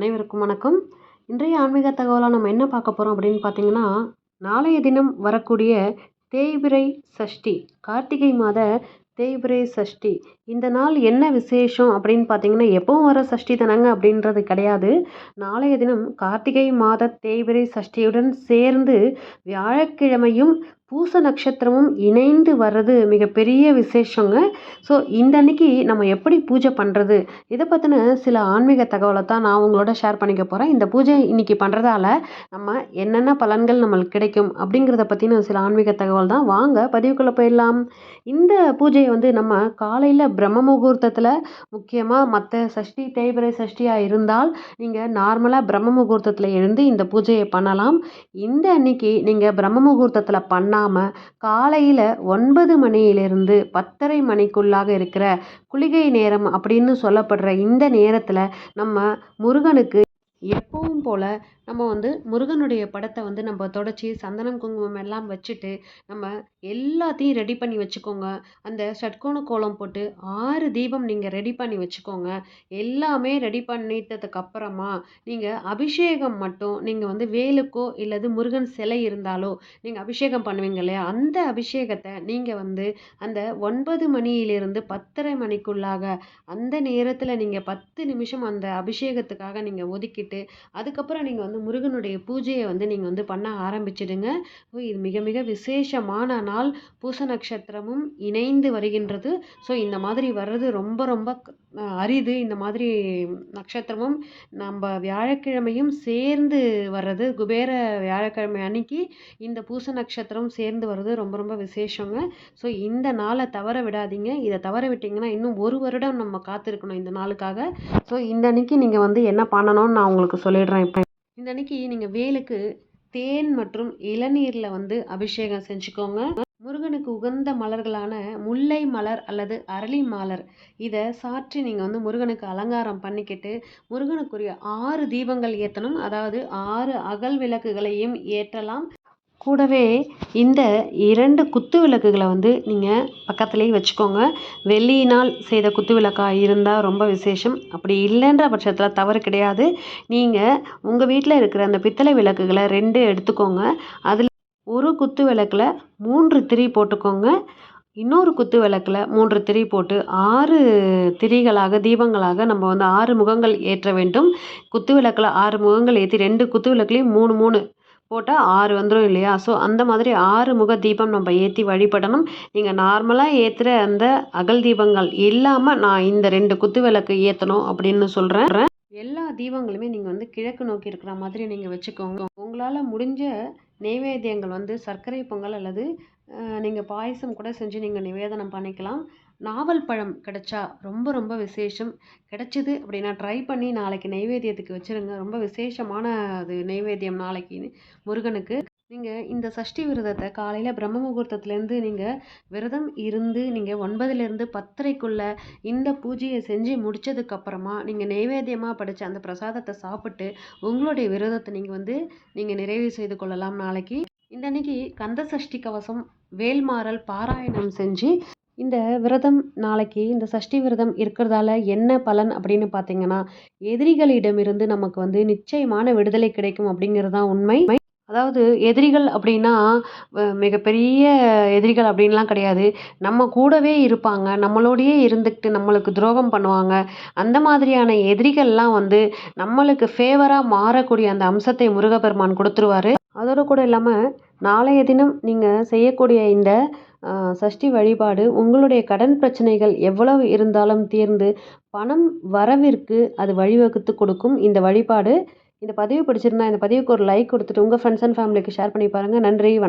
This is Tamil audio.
அனைவருக்கும் வணக்கம். இன்றைய ஆன்மீக தகவலாக நம்ம என்ன பார்க்க போகிறோம் அப்படின்னு பார்த்தீங்கன்னா நாளைய தினம் வரக்கூடிய தேய்பிரை சஷ்டி கார்த்திகை மாத தேய்பிரை சஷ்டி இந்த நாள் என்ன விசேஷம் அப்படின்னு பார்த்தீங்கன்னா எப்பவும் வர சஷ்டி தானங்க அப்படின்றது கிடையாது. நாளைய தினம் கார்த்திகை மாத தேய்பிறை சஷ்டியுடன் சேர்ந்து வியாழக்கிழமையும் பூச நட்சத்திரமும் இணைந்து வர்றது மிகப்பெரிய விசேஷங்க. ஸோ இந்த அன்னைக்கு நம்ம எப்படி பூஜை பண்ணுறது இதை பற்றின சில ஆன்மீக தகவலை தான் நான் உங்களோட ஷேர் பண்ணிக்க போகிறேன் இந்த பூஜை இன்னைக்கு பண்ணுறதால நம்ம என்னென்ன பலன்கள் நம்மளுக்கு கிடைக்கும் அப்படிங்கிறத பற்றின சில ஆன்மீக தகவல் தான். வாங்க பதிவுக்குள்ளே போயிடலாம். இந்த பூஜையை வந்து நம்ம காலையில் பிரம்ம முகூர்த்தத்தில் முக்கியமாக மற்ற சஷ்டி தேய்பிரை சஷ்டியாக இருந்தால் நீங்கள் நார்மலாக பிரம்ம முகூர்த்தத்தில் எழுந்து இந்த பூஜையை பண்ணலாம். இந்த அன்னைக்கு நீங்கள் பிரம்ம முகூர்த்தத்தில் பண்ணால் பண்ணாமல் காலையில் ஒன்பது மணியிலிருந்து பத்தரை மணிக்குள்ளாக இருக்கிற குளிகை நேரம் அப்படின்னு சொல்லப்படுற இந்த நேரத்தில் நம்ம முருகனுக்கு எப்பவும் போல் நம்ம வந்து முருகனுடைய படத்தை வந்து நம்ம தொடச்சி சந்தனம் குங்குமம் எல்லாம் வச்சுட்டு நம்ம எல்லாத்தையும் ரெடி பண்ணி வச்சுக்கோங்க. அந்த ஷட்கோண கோலம் போட்டு ஆறு தீபம் நீங்கள் ரெடி பண்ணி வச்சுக்கோங்க. எல்லாமே ரெடி பண்ணிட்டதுக்கப்புறமா நீங்கள் அபிஷேகம் மட்டும் நீங்கள் வந்து வேலுக்கோ இல்லது முருகன் சிலை இருந்தாலோ நீங்கள் அபிஷேகம் பண்ணுவீங்க இல்லையா? அந்த அபிஷேகத்தை நீங்கள் வந்து அந்த ஒன்பது மணியிலிருந்து பத்தரை மணிக்குள்ளாக அந்த நேரத்தில் நீங்கள் பத்து நிமிஷம் அந்த அபிஷேகத்துக்காக நீங்கள் ஒதுக்கிட்டு அதுக்கப்புறம் நீங்கள் வந்து முருகனுடைய பூஜையை வந்து நீங்கள் வந்து பண்ண ஆரம்பிச்சிடுங்க. இது மிக மிக விசேஷமான நாள். பூச நட்சத்திரமும் இணைந்து வருகின்றது. ஸோ இந்த மாதிரி வர்றது ரொம்ப ரொம்ப அரிது. இந்த மாதிரி நட்சத்திரமும் நம்ம வியாழக்கிழமையும் சேர்ந்து வர்றது குபேர வியாழக்கிழமை அன்னைக்கு இந்த பூச நட்சத்திரம் சேர்ந்து வர்றது ரொம்ப ரொம்ப விசேஷங்க. ஸோ இந்த நாளை தவற விடாதீங்க. இதை தவற விட்டிங்கன்னா இன்னும் ஒரு வருடம் நம்ம காத்திருக்கணும் இந்த நாளுக்காக. ஸோ இந்த அன்னைக்கு நீங்கள் வந்து என்ன பண்ணணும்னு நான் உங்களுக்கு சொல்லிடுறேன் இப்போ. இந்த அன்னைக்கு நீங்கள் வேலுக்கு தேன் மற்றும் இளநீரில் வந்து அபிஷேகம் செஞ்சுக்கோங்க. முருகனுக்கு உகந்த மலர்களான முல்லை மலர் அல்லது அரளி மலர். இதை சாற்றி நீங்கள் வந்து முருகனுக்கு அலங்காரம் பண்ணிக்கிட்டு முருகனுக்குரிய ஆறு தீபங்கள் ஏற்றணும் அதாவது ஆறு அகல் விளக்குகளையும் ஏற்றலாம். கூடவே இந்த இரண்டு குத்து விளக்குகளை வந்து நீங்கள் பக்கத்துலேயே வச்சுக்கோங்க. வெள்ளியினால் செய்த குத்து விளக்காக இருந்தால் ரொம்ப விசேஷம். அப்படி இல்லைன்ற பட்சத்தில் தவறு கிடையாது. நீங்கள் உங்கள் வீட்டில் இருக்கிற அந்த பித்தளை விளக்குகளை ரெண்டு எடுத்துக்கோங்க. அதில் ஒரு குத்து விளக்கில் மூன்று திரி போட்டுக்கோங்க. இன்னொரு குத்து விளக்கில் மூன்று திரி போட்டு ஆறு திரிகளாக தீபங்களாக நம்ம வந்து ஆறு முகங்கள் ஏற்ற வேண்டும். குத்து விளக்கில் ஆறு முகங்கள் ஏற்றி ரெண்டு குத்து விளக்குலேயும் மூணு மூணு போட்டால் ஆறு வந்துடும் இல்லையா? ஸோ அந்த மாதிரி ஆறு முக தீபம் நம்ம ஏற்றி வழிபடணும். நீங்கள் நார்மலாக ஏற்றுற அந்த அகல் தீபங்கள் இல்லாமல் நான் இந்த ரெண்டு குத்து விளக்கு ஏற்றணும் அப்படின்னு சொல்கிறேன் எல்லா தீபங்களுமே நீங்கள் வந்து கிழக்கு நோக்கி இருக்கிற மாதிரி நீங்கள் வச்சுக்கோங்க. உங்களால் முடிஞ்ச நெய்வேத்தியங்கள் வந்து சர்க்கரை பொங்கல் அல்லது நீங்கள் பாயசம் கூட செஞ்சு நீங்கள் நிவேதனம் பண்ணிக்கலாம். நாவல் பழம் கிடச்சா ரொம்ப ரொம்ப விசேஷம். கிடச்சிது அப்படின்னா ட்ரை பண்ணி நாளைக்கு நைவேத்தியத்துக்கு வச்சுருங்க. ரொம்ப விசேஷமான அது நைவேத்தியம் நாளைக்கு முருகனுக்கு. நீங்கள் இந்த சஷ்டி விரதத்தை காலையில் பிரம்ம முகூர்த்தத்துலேருந்து நீங்கள் விரதம் இருந்து நீங்கள் ஒன்பதுலேருந்து பத்தரைக்குள்ளே இந்த பூஜையை செஞ்சு முடித்ததுக்கப்புறமா நீங்கள் நைவேத்தியமாக படித்த அந்த பிரசாதத்தை சாப்பிட்டு உங்களுடைய விரதத்தை நீங்கள் வந்து நீங்கள் நிறைவு செய்து கொள்ளலாம் நாளைக்கு. இந்த அன்னைக்கு கந்த சஷ்டி கவசம் வேல்மாறல் பாராயணம் செஞ்சு இந்த விரதம் நாளைக்கு இந்த சஷ்டி விரதம் இருக்கிறதால என்ன பலன் அப்படின்னு பார்த்தீங்கன்னா எதிரிகளிடமிருந்து நமக்கு வந்து நிச்சயமான விடுதலை கிடைக்கும் அப்படிங்கிறது தான் உண்மை. அதாவது எதிரிகள் அப்படின்னா மிகப்பெரிய எதிரிகள் அப்படின்லாம் கிடையாது. நம்ம கூடவே இருப்பாங்க. நம்மளோடையே இருந்துக்கிட்டு நம்மளுக்கு துரோகம் பண்ணுவாங்க. அந்த மாதிரியான எதிரிகள்லாம் வந்து நம்மளுக்கு ஃபேவராக மாறக்கூடிய அந்த அம்சத்தை முருகப்பெருமான் கொடுத்துருவாரு. அதோடு கூட இல்லாமல் நாளைய தினம் நீங்கள் செய்யக்கூடிய இந்த சஷ்டி வழிபாடு உங்களுடைய கடன் பிரச்சனைகள் எவ்வளவு இருந்தாலும் தீர்ந்து பணம் வரவிற்கு அது வழிவகுத்து கொடுக்கும் இந்த வழிபாடு. இந்த பதிவு பிடிச்சிருந்தா இந்த பதிவுக்கு ஒரு லைக் கொடுத்துட்டு உங்கள் ஃப்ரெண்ட்ஸ் அண்ட் ஃபேமிலிக்கு ஷேர் பண்ணி பாருங்கள் நன்றி வணக்கம்.